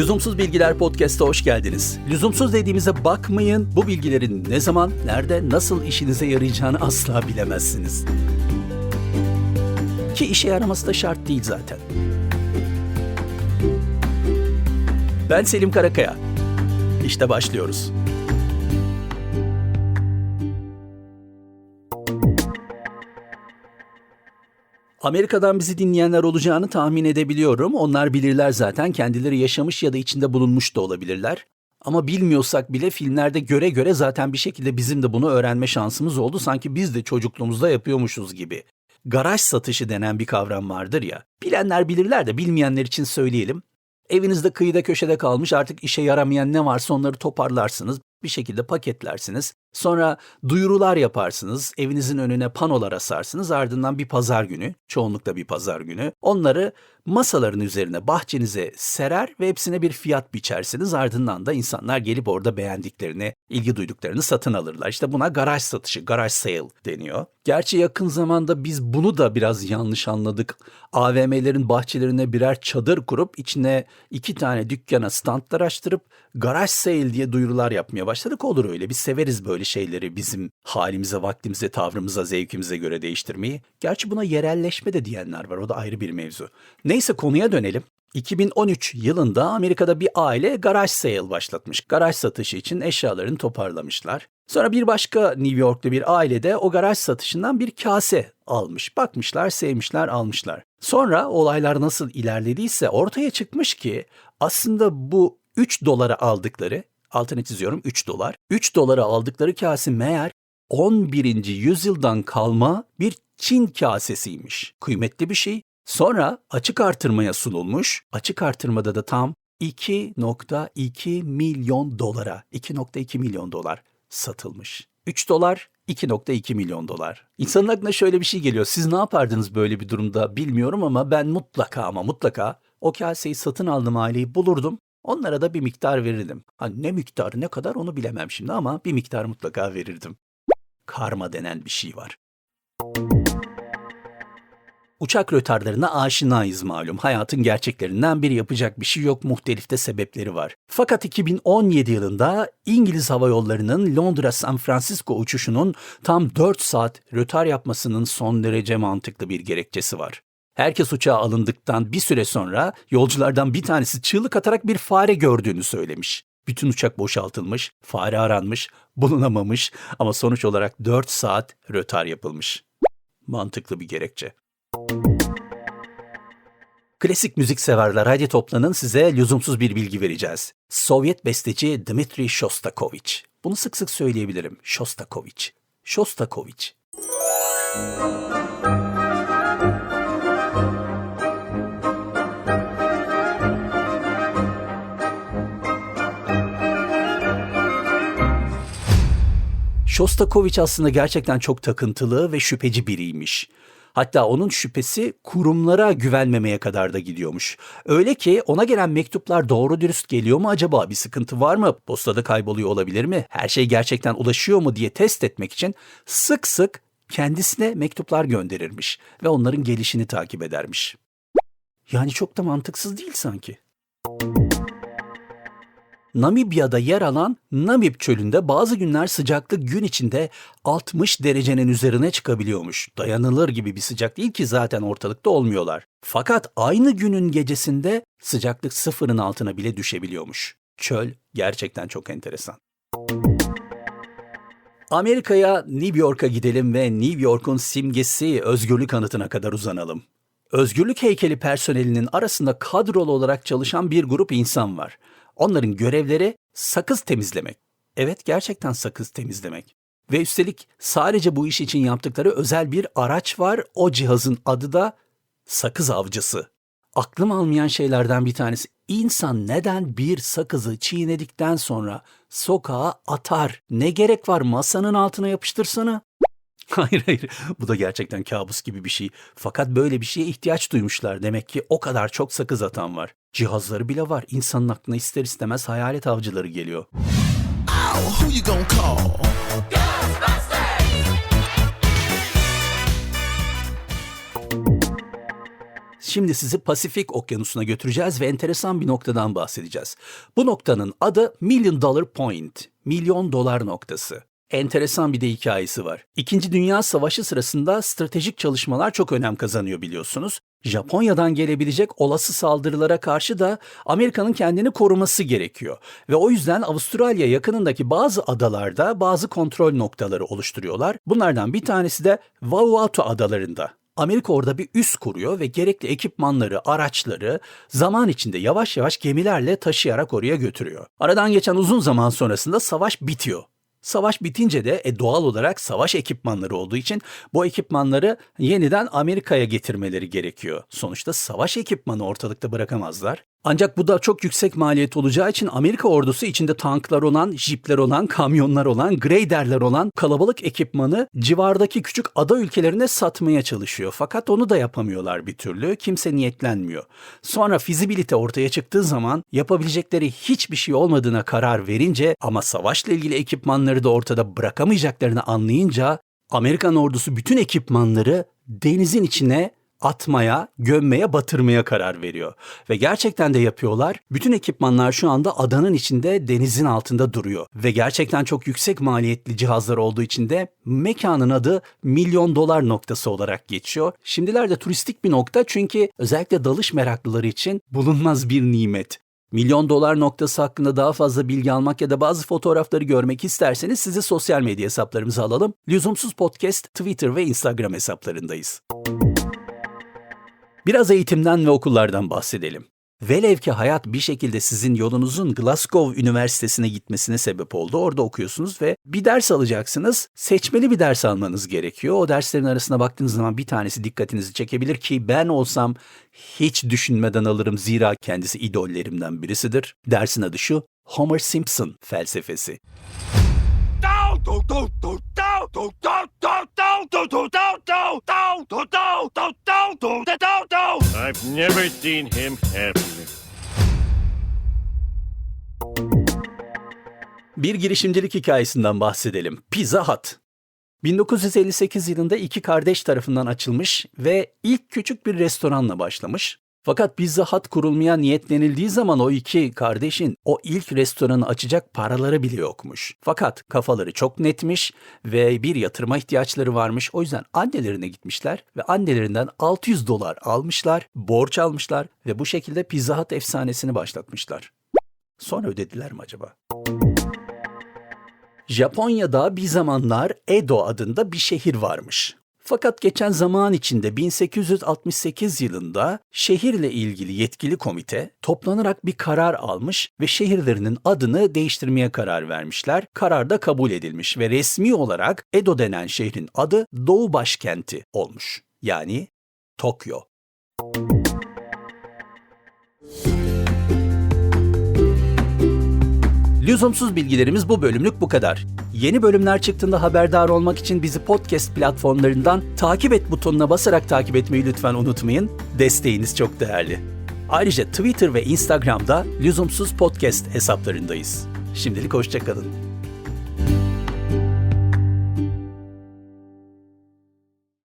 Lüzumsuz Bilgiler Podcast'a hoş geldiniz. Lüzumsuz dediğimize bakmayın. Bu bilgilerin ne zaman, nerede, nasıl işinize yarayacağını asla bilemezsiniz. Ki işe yaraması da şart değil zaten. Ben Selim Karakaya. İşte başlıyoruz. Amerika'dan bizi dinleyenler olacağını tahmin edebiliyorum. Onlar bilirler zaten. Kendileri yaşamış ya da içinde bulunmuş da olabilirler. Ama bilmiyorsak bile filmlerde göre göre zaten bir şekilde bizim de bunu öğrenme şansımız oldu. Sanki biz de çocukluğumuzda yapıyormuşuz gibi. Garaj satışı denen bir kavram vardır ya. Bilenler bilirler de bilmeyenler için söyleyelim. Evinizde kıyıda köşede kalmış artık işe yaramayan ne varsa onları toparlarsınız. Bir şekilde paketlersiniz. Sonra duyurular yaparsınız. Evinizin önüne panolar asarsınız. Ardından bir pazar günü, çoğunlukla bir pazar günü onları masaların üzerine, bahçenize serer ve hepsine bir fiyat biçersiniz. Ardından da insanlar gelip orada beğendiklerini, ilgi duyduklarını satın alırlar. İşte buna garaj satışı, garaj sale deniyor. Gerçi yakın zamanda biz bunu da biraz yanlış anladık. AVM'lerin bahçelerine birer çadır kurup içine iki tane dükkana standlar açtırıp garaj sale diye duyurular yapmaya başladık. Olur öyle. Biz severiz böyle şeyleri bizim halimize, vaktimize, tavrımıza, zevkimize göre değiştirmeyi. Gerçi buna yerelleşme de diyenler var. O da ayrı bir mevzu. Neyse konuya dönelim. 2013 yılında Amerika'da bir aile garaj sale başlatmış. Garaj satışı için eşyalarını toparlamışlar. Sonra bir başka New York'ta bir aile de o garaj satışından bir kase almış. Bakmışlar, sevmişler, almışlar. Sonra olaylar nasıl ilerlediyse ortaya çıkmış ki aslında bu 3 dolara aldıkları, altını çiziyorum 3 dolar. 3 dolara aldıkları kase meğer 11. yüzyıldan kalma bir Çin kasesiymiş. Kıymetli bir şey. Sonra açık artırmaya sunulmuş. Açık artırmada da tam 2.2 milyon dolara, 2.2 milyon dolar satılmış. 3 dolar 2.2 milyon dolar. İnsanın aklına şöyle bir şey geliyor. Siz ne yapardınız böyle bir durumda bilmiyorum ama ben mutlaka ama mutlaka o kaseyi satın aldığım aileyi bulurdum. Onlara da bir miktar verirdim. Hani ne miktarı ne kadar onu bilemem şimdi ama bir miktar mutlaka verirdim. Karma denen bir şey var. Uçak rötarlarına aşinayız malum. Hayatın gerçeklerinden biri yapacak bir şey yok. Muhtelif de sebepleri var. Fakat 2017 yılında İngiliz Hava Yolları'nın Londra-San Francisco uçuşunun tam 4 saat rötar yapmasının son derece mantıklı bir gerekçesi var. Herkes uçağa alındıktan bir süre sonra yolculardan bir tanesi çığlık atarak bir fare gördüğünü söylemiş. Bütün uçak boşaltılmış, fare aranmış, bulunamamış ama sonuç olarak 4 saat rötar yapılmış. Mantıklı bir gerekçe. Klasik müzik severler hadi toplanın size lüzumsuz bir bilgi vereceğiz. Sovyet besteci Dmitri Shostakovich. Bunu sık sık söyleyebilirim. Shostakovich. Shostakovich. Shostakovich aslında gerçekten çok takıntılı ve şüpheci biriymiş. Hatta onun şüphesi kurumlara güvenmemeye kadar da gidiyormuş. Öyle ki ona gelen mektuplar doğru dürüst geliyor mu acaba? Bir sıkıntı var mı? Postada kayboluyor olabilir mi? Her şey gerçekten ulaşıyor mu diye test etmek için sık sık kendisine mektuplar gönderirmiş ve onların gelişini takip edermiş. Yani çok da mantıksız değil sanki. Namibya'da yer alan Namib çölünde bazı günler sıcaklık gün içinde 60 derecenin üzerine çıkabiliyormuş. Dayanılır gibi bir sıcak değil ki zaten ortalıkta olmuyorlar. Fakat aynı günün gecesinde sıcaklık sıfırın altına bile düşebiliyormuş. Çöl gerçekten çok enteresan. Amerika'ya New York'a gidelim ve New York'un simgesi özgürlük anıtına kadar uzanalım. Özgürlük heykeli personelinin arasında kadrolu olarak çalışan bir grup insan var. Onların görevleri sakız temizlemek. Evet gerçekten sakız temizlemek. Ve üstelik sadece bu iş için yaptıkları özel bir araç var. O cihazın adı da sakız avcısı. Aklım almayan şeylerden bir tanesi. İnsan neden bir sakızı çiğnedikten sonra sokağa atar? Ne gerek var masanın altına yapıştırsana? Hayır hayır bu da gerçekten kabus gibi bir şey. Fakat böyle bir şeye ihtiyaç duymuşlar. Demek ki o kadar çok sakız atan var. Cihazları bile var. İnsanın aklına ister istemez hayalet avcıları geliyor. Ow, who you gonna call? Şimdi sizi Pasifik Okyanusu'na götüreceğiz ve enteresan bir noktadan bahsedeceğiz. Bu noktanın adı Million Dollar Point, milyon dolar noktası. Enteresan bir de hikayesi var. İkinci Dünya Savaşı sırasında stratejik çalışmalar çok önem kazanıyor biliyorsunuz. Japonya'dan gelebilecek olası saldırılara karşı da Amerika'nın kendini koruması gerekiyor. Ve o yüzden Avustralya yakınındaki bazı adalarda bazı kontrol noktaları oluşturuyorlar. Bunlardan bir tanesi de Vanuatu adalarında. Amerika orada bir üs kuruyor ve gerekli ekipmanları, araçları zaman içinde yavaş yavaş gemilerle taşıyarak oraya götürüyor. Aradan geçen uzun zaman sonrasında savaş bitiyor. Savaş bitince de e, doğal olarak savaş ekipmanları olduğu için bu ekipmanları yeniden Amerika'ya getirmeleri gerekiyor. Sonuçta savaş ekipmanı ortalıkta bırakamazlar. Ancak bu da çok yüksek maliyet olacağı için Amerika ordusu içinde tanklar olan, jipler olan, kamyonlar olan, graderler olan kalabalık ekipmanı civardaki küçük ada ülkelerine satmaya çalışıyor. Fakat onu da yapamıyorlar bir türlü. Kimse niyetlenmiyor. Sonra fizibilite ortaya çıktığı zaman yapabilecekleri hiçbir şey olmadığına karar verince ama savaşla ilgili ekipmanları da ortada bırakamayacaklarını anlayınca Amerikan ordusu bütün ekipmanları denizin içine atmaya, gömmeye, batırmaya karar veriyor. Ve gerçekten de yapıyorlar. Bütün ekipmanlar şu anda adanın içinde, denizin altında duruyor. Ve gerçekten çok yüksek maliyetli cihazlar olduğu için de mekanın adı milyon dolar noktası olarak geçiyor. Şimdilerde turistik bir nokta çünkü özellikle dalış meraklıları için bulunmaz bir nimet. Milyon dolar noktası hakkında daha fazla bilgi almak ya da bazı fotoğrafları görmek isterseniz sizi sosyal medya hesaplarımıza alalım. Lüzumsuz Podcast Twitter ve Instagram hesaplarındayız. Biraz eğitimden ve okullardan bahsedelim. Velev ki hayat bir şekilde sizin yolunuzun Glasgow Üniversitesi'ne gitmesine sebep oldu. Orada okuyorsunuz ve bir ders alacaksınız. Seçmeli bir ders almanız gerekiyor. O derslerin arasına baktığınız zaman bir tanesi dikkatinizi çekebilir ki ben olsam hiç düşünmeden alırım zira kendisi idollerimden birisidir. Dersin adı şu, Homer Simpson felsefesi. I've never seen him happier. Bir girişimcilik hikayesinden bahsedelim. Pizza Hut. 1958 yılında iki kardeş tarafından açılmış ve ilk küçük bir restoranla başlamış. Fakat Pizza Hut kurulmaya niyetlenildiği zaman o iki kardeşin o ilk restoranı açacak paraları bile yokmuş. Fakat kafaları çok netmiş ve bir yatırıma ihtiyaçları varmış. O yüzden annelerine gitmişler ve annelerinden 600 dolar almışlar, borç almışlar ve bu şekilde Pizza Hut efsanesini başlatmışlar. Sonra ödediler mi acaba? Japonya'da bir zamanlar Edo adında bir şehir varmış. Fakat geçen zaman içinde 1868 yılında şehirle ilgili yetkili komite toplanarak bir karar almış ve şehirlerinin adını değiştirmeye karar vermişler. Karar da kabul edilmiş ve resmi olarak Edo denen şehrin adı Doğu Başkenti olmuş. Yani Tokyo. Lüzumsuz bilgilerimiz bu bölümlük bu kadar. Yeni bölümler çıktığında haberdar olmak için bizi podcast platformlarından takip et butonuna basarak takip etmeyi lütfen unutmayın. Desteğiniz çok değerli. Ayrıca Twitter ve Instagram'da Lüzumsuz Podcast hesaplarındayız. Şimdilik hoşçakalın.